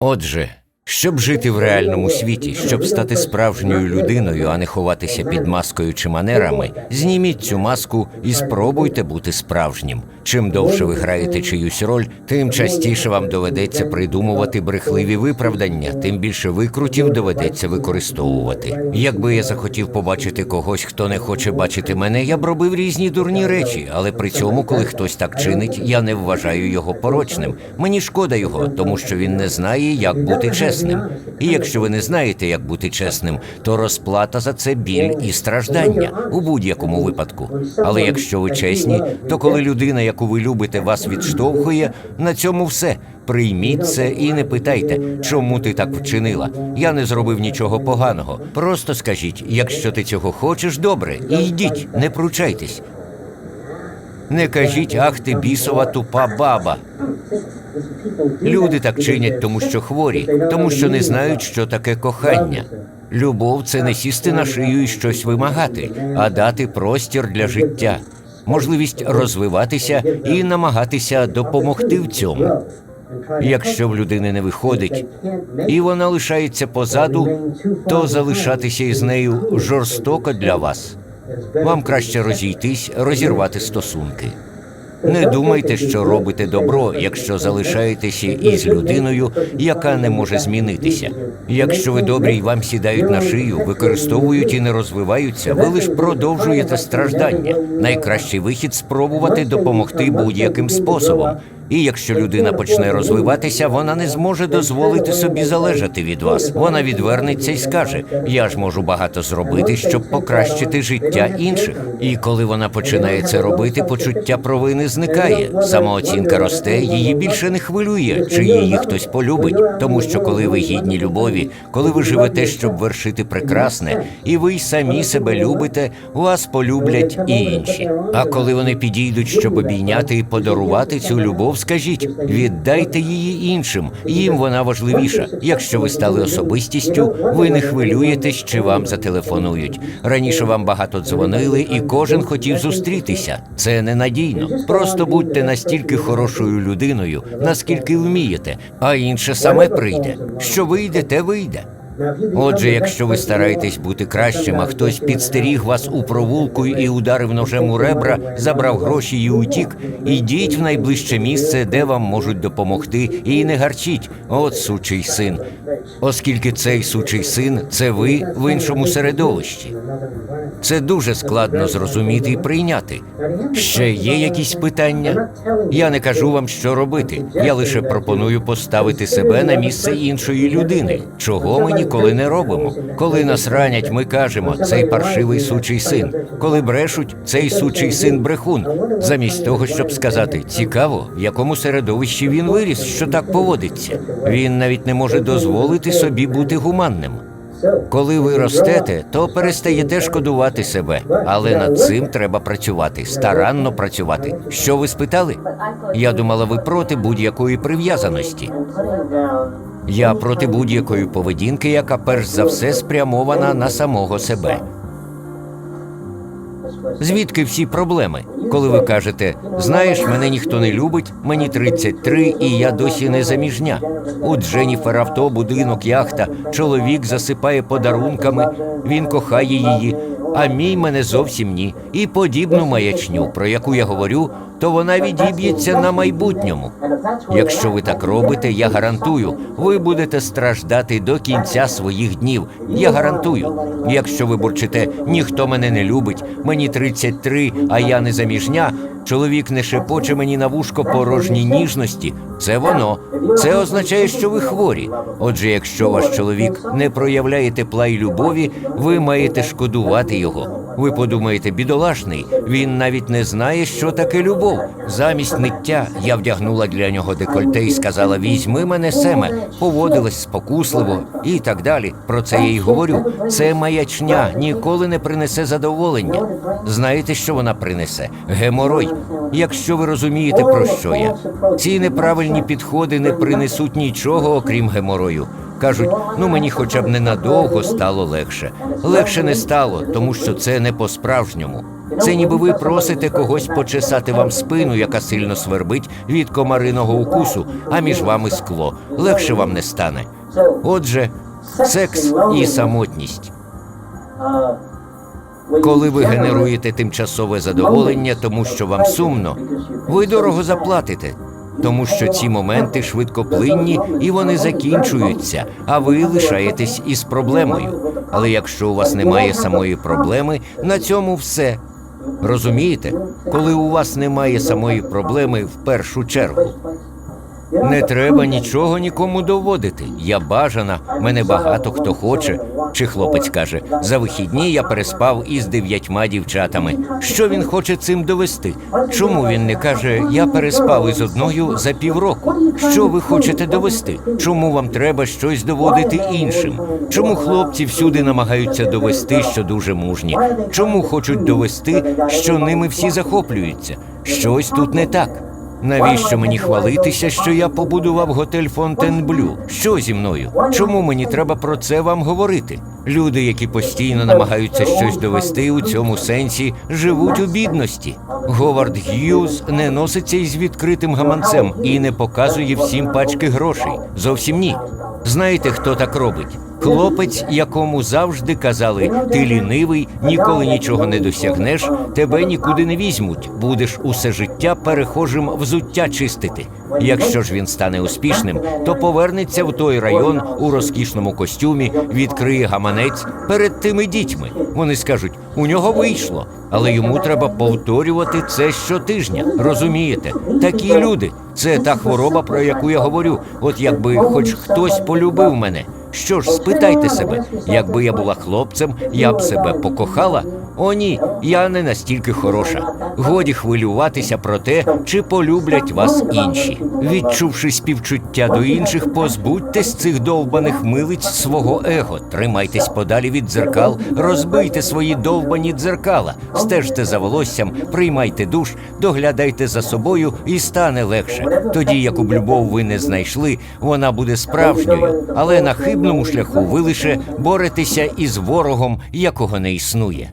Отже, щоб жити в реальному світі, щоб стати справжньою людиною, а не ховатися під маскою чи манерами, зніміть цю маску і спробуйте бути справжнім. Чим довше ви граєте чиюсь роль, тим частіше вам доведеться придумувати брехливі виправдання, тим більше викрутів доведеться використовувати. Якби я захотів побачити когось, хто не хоче бачити мене, я б робив різні дурні речі, але при цьому, коли хтось так чинить, я не вважаю його порочним. Мені шкода його, тому що він не знає, як бути чесним. І якщо ви не знаєте, як бути чесним, то розплата за це біль і страждання у будь-якому випадку. Але якщо ви чесні, то коли людина, яку ви любите, вас відштовхує, на цьому все. Прийміть це і не питайте, чому ти так вчинила. Я не зробив нічого поганого. Просто скажіть, якщо ти цього хочеш, добре, і йдіть, не пручайтесь. Не кажіть, ах ти бісова тупа баба. Люди так чинять, тому що хворі, тому що не знають, що таке кохання. Любов це не сісти на шию і щось вимагати, а дати простір для життя, можливість розвиватися і намагатися допомогти в цьому. Якщо в людини не виходить, і вона лишається позаду, то залишатися із нею жорстоко для вас. Вам краще розійтись, розірвати стосунки. Не думайте, що робите добро, якщо залишаєтеся із людиною, яка не може змінитися. Якщо ви добрі і вам сідають на шию, використовують і не розвиваються, ви лише продовжуєте страждання. Найкращий вихід спробувати допомогти будь-яким способом. І якщо людина почне розвиватися, вона не зможе дозволити собі залежати від вас. Вона відвернеться і скаже: Я ж можу багато зробити, щоб покращити життя інших. І коли вона починає це робити, почуття провини зникає. Самооцінка росте, її більше не хвилює, чи її хтось полюбить. Тому що коли ви гідні любові, коли ви живете, щоб вершити прекрасне, і ви й самі себе любите, вас полюблять і інші. А коли вони підійдуть, щоб обійняти і подарувати цю любов, скажіть, віддайте її іншим, їм вона важливіша. Якщо ви стали особистістю, ви не хвилюєтесь, чи вам зателефонують. Раніше вам багато дзвонили, і кожен хотів зустрітися. Це ненадійно. Просто будьте настільки хорошою людиною, наскільки вмієте, а інше саме прийде. Що вийде, те вийде. Отже, якщо ви стараєтесь бути кращим, а хтось підстеріг вас у провулку і ударив ножем у ребра, забрав гроші і утік, ідіть в найближче місце, де вам можуть допомогти, і не гарчіть. От сучий син. Оскільки цей сучий син це ви в іншому середовищі. Це дуже складно зрозуміти і прийняти. Ще є якісь питання? Я не кажу вам, що робити. Я лише пропоную поставити себе на місце іншої людини, чого ми ніколи не робимо. Коли нас ранять, ми кажемо, цей паршивий сучий син. Коли брешуть, цей сучий син брехун. Замість того, щоб сказати, цікаво, в якому середовищі він виріс, що так поводиться. Він навіть не може дозволити собі бути гуманним. Коли ви ростете, то перестаєте шкодувати себе, але над цим треба працювати, старанно працювати. Що ви спитали? Я думала, ви проти будь-якої прив'язаності. Я проти будь-якої поведінки, яка перш за все спрямована на самого себе. Звідки всі проблеми? Коли ви кажете, знаєш, мене ніхто не любить, мені 33 і я досі не заміжня. У Дженіфер авто, будинок, яхта, чоловік засипає подарунками, він кохає її, а мій мене зовсім ні. І подібну маячню, про яку я говорю, то вона відіб'ється на майбутньому. Якщо ви так робите, я гарантую, ви будете страждати до кінця своїх днів. Я гарантую. Якщо ви бурчите, ніхто мене не любить, мені 33, а я не заміжня. Чоловік не шепоче мені на вушко порожні ніжності. Це воно. Це означає, що ви хворі. Отже, якщо ваш чоловік не проявляє тепла і любові, ви маєте шкодувати його. Ви подумаєте, бідолашний, він навіть не знає, що таке любов. Замість ниття я вдягнула для нього декольте і сказала: візьми мене семе, поводилась спокусливо і так далі. Про це я й говорю. Це маячня ніколи не принесе задоволення. Знаєте, що вона принесе? Геморой. Якщо ви розумієте, про що я. Ці неправильні підходи не принесуть нічого, окрім геморою. Кажуть, ну мені хоча б ненадовго стало легше. Легше не стало, тому що це не по-справжньому. Це ніби ви просите когось почесати вам спину, яка сильно свербить від комариного укусу, а між вами скло. Легше вам не стане. Отже, секс і самотність. Коли ви генеруєте тимчасове задоволення, тому що вам сумно, ви дорого заплатите, тому що ці моменти швидкоплинні і вони закінчуються, а ви лишаєтесь із проблемою. Але якщо у вас немає самої проблеми, на цьому все. Розумієте, коли у вас немає самої проблеми в першу чергу. Не треба нічого нікому доводити. Я бажана, мене багато хто хоче. Чи хлопець каже, за вихідні я переспав із дев'ятьма дівчатами. Що він хоче цим довести? Чому він не каже, я переспав із одною за півроку? Що ви хочете довести? Чому вам треба щось доводити іншим? Чому хлопці всюди намагаються довести, що дуже мужні? Чому хочуть довести, що ними всі захоплюються? Щось тут не так. Навіщо мені хвалитися, що я побудував готель Фонтенблю? Що зі мною? Чому мені треба про це вам говорити? Люди, які постійно намагаються щось довести у цьому сенсі, живуть у бідності. Говард Г'юз не носиться із відкритим гаманцем і не показує всім пачки грошей. Зовсім ні. Знаєте, хто так робить? Хлопець, якому завжди казали, ти лінивий, ніколи нічого не досягнеш, тебе нікуди не візьмуть. Будеш усе життя перехожим взуття чистити. Якщо ж він стане успішним, то повернеться в той район у розкішному костюмі, відкриє гаманець перед тими дітьми. Вони скажуть, у нього вийшло, але йому треба повторювати це щотижня. Розумієте? Такі люди. Це та хвороба, про яку я говорю. От якби хоч хтось полюбив мене. Що ж, спитайте себе, якби я була хлопцем, я б себе покохала? О, ні, я не настільки хороша. Годі хвилюватися про те, чи полюблять вас інші. Відчувши співчуття до інших, позбудьтесь цих довбаних милиць свого его. Тримайтесь подалі від дзеркал, розбийте свої довбані дзеркала, стежте за волоссям, приймайте душ, доглядайте за собою і стане легше. Тоді, яку б любов ви не знайшли, вона буде справжньою, але на хибному шляху ви лише боретеся із ворогом, якого не існує.